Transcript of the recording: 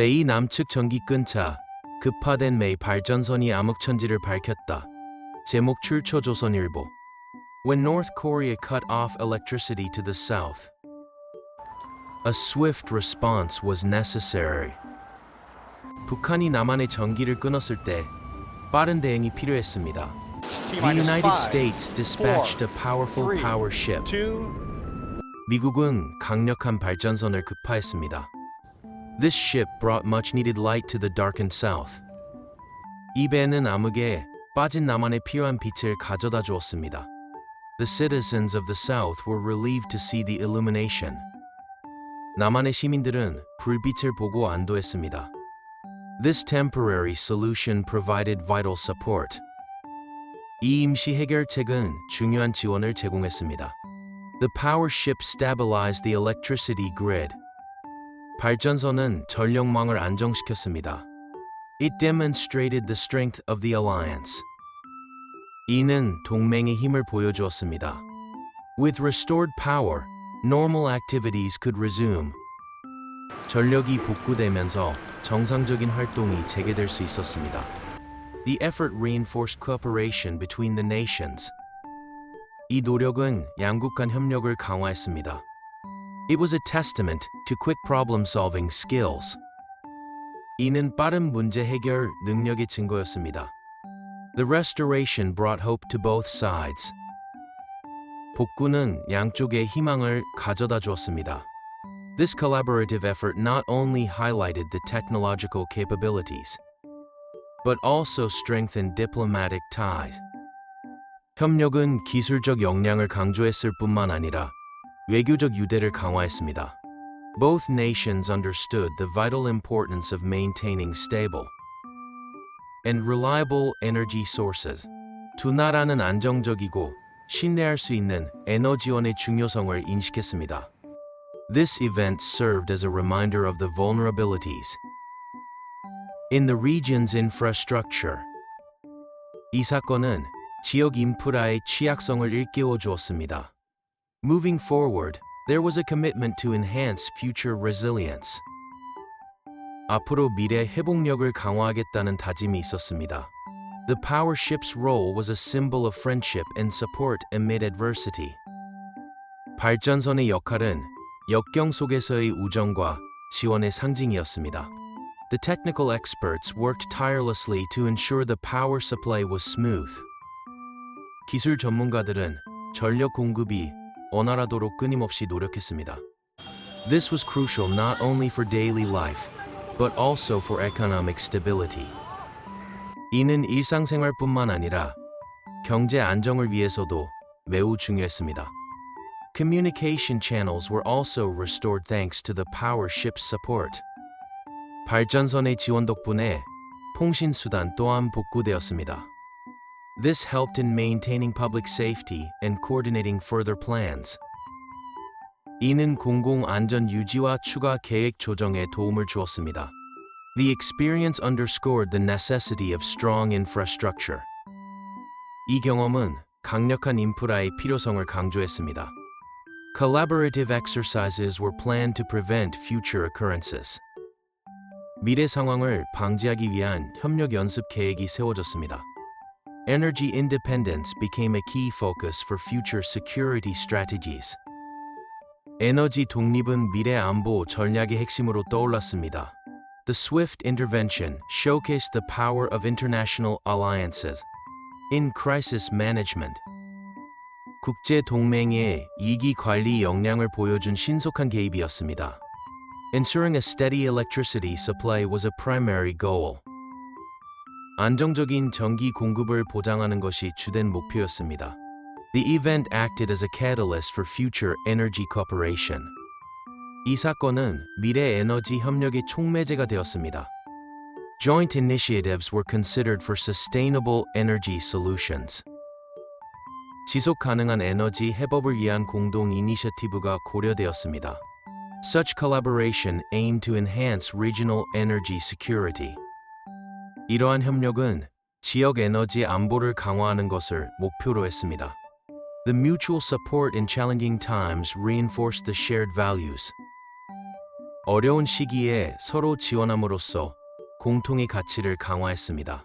베이 남측 전기 끊자 급파된 메이 발전선이 암흑천지를 밝혔다. 제목 출처 조선일보 When North Korea cut off electricity to the south, a swift response was necessary. 북한이 남한의 전기를 끊었을 때 빠른 대응이 필요했습니다. The United States dispatched a powerful power ship. 미국은 강력한 발전선을 급파했습니다. This ship brought much needed light to the darkened south. 이 배는 암흑에 빠진 남한에 필요한 빛을 가져다 주었습니다. The citizens of the south were relieved to see the illumination. 남한의 시민들은 불빛을 보고 안도했습니다. This temporary solution provided vital support. 이 임시 해결책은 중요한 지원을 제공했습니다. The power ship stabilized the electricity grid. 발전선은 전력망을 안정시켰습니다. It demonstrated the strength of the alliance. 이는 동맹의 힘을 보여주었습니다. With restored power, normal activities could resume. 전력이 복구되면서 정상적인 활동이 재개될 수 있었습니다. The effort reinforced cooperation between the nations. 이 노력은 양국 간 협력을 강화했습니다. It was a testament to quick problem-solving skills. 이는 빠른 문제 해결 능력의 증거였습니다. The restoration brought hope to both sides. 복구는 양쪽의 희망을 가져다 주었습니다. This collaborative effort not only highlighted the technological capabilities, but also strengthened diplomatic ties. 협력은 기술적 역량을 강조했을 뿐만 아니라 외교적 유대를 강화했습니다. Both nations understood the vital importance of maintaining stable and reliable energy sources. 두 나라는 안정적이고 신뢰할 수 있는 에너지원의 중요성을 인식했습니다. This event served as a reminder of the vulnerabilities in the region's infrastructure. 이 사건은 지역 인프라의 취약성을 일깨워 주었습니다. Moving forward, there was a commitment to enhance future resilience. 앞으로 미래 회복력을 강화하겠다는 다짐이 있었습니다. The power ship's role was a symbol of friendship and support amid adversity. 발전선의 역할은 역경 속에서의 우정과 지원의 상징이었습니다. The technical experts worked tirelessly to ensure the power supply was smooth. 기술 전문가들은 전력 공급이 원활하도록 끊임없이 노력했습니다. This was crucial not only for daily life, but also for economic stability. 이는 일상생활뿐만 아니라 경제 안정을 위해서도 매우 중요했습니다. Communication channels were also restored thanks to the power ship's support. 발전선의 지원 덕분에 통신 수단 또한 복구되었습니다. This helped in maintaining public safety and coordinating further plans. 이는 공공 안전 유지와 추가 계획 조정에 도움을 주었습니다. The experience underscored the necessity of strong infrastructure. 이 경험은 강력한 인프라의 필요성을 강조했습니다. Collaborative exercises were planned to prevent future occurrences. 미래 상황을 방지하기 위한 협력 연습 계획이 세워졌습니다. Energy independence became a key focus for future security strategies. 에너지 독립은 미래 안보 전략의 핵심으로 떠올랐습니다. The swift intervention showcased the power of international alliances in crisis management. 국제 동맹의 이기 관리 역량을 보여준 신속한 개입이었습니다. Ensuring a steady electricity supply was a primary goal. 안정적인 전기 공급을 보장하는 것이 주된 목표였습니다. The event acted as a catalyst for future energy cooperation. 이 사건은 미래 에너지 협력의 촉매제가 되었습니다. Joint initiatives were considered for sustainable energy solutions. 지속 가능한 에너지 해법을 위한 공동 이니셔티브가 고려되었습니다. Such collaboration aimed to enhance regional energy security. 이러한 협력은 지역 에너지 안보를 강화하는 것을 목표로 했습니다. The mutual support in challenging times reinforced the shared values. 어려운 시기에 서로 지원함으로써 공통의 가치를 강화했습니다.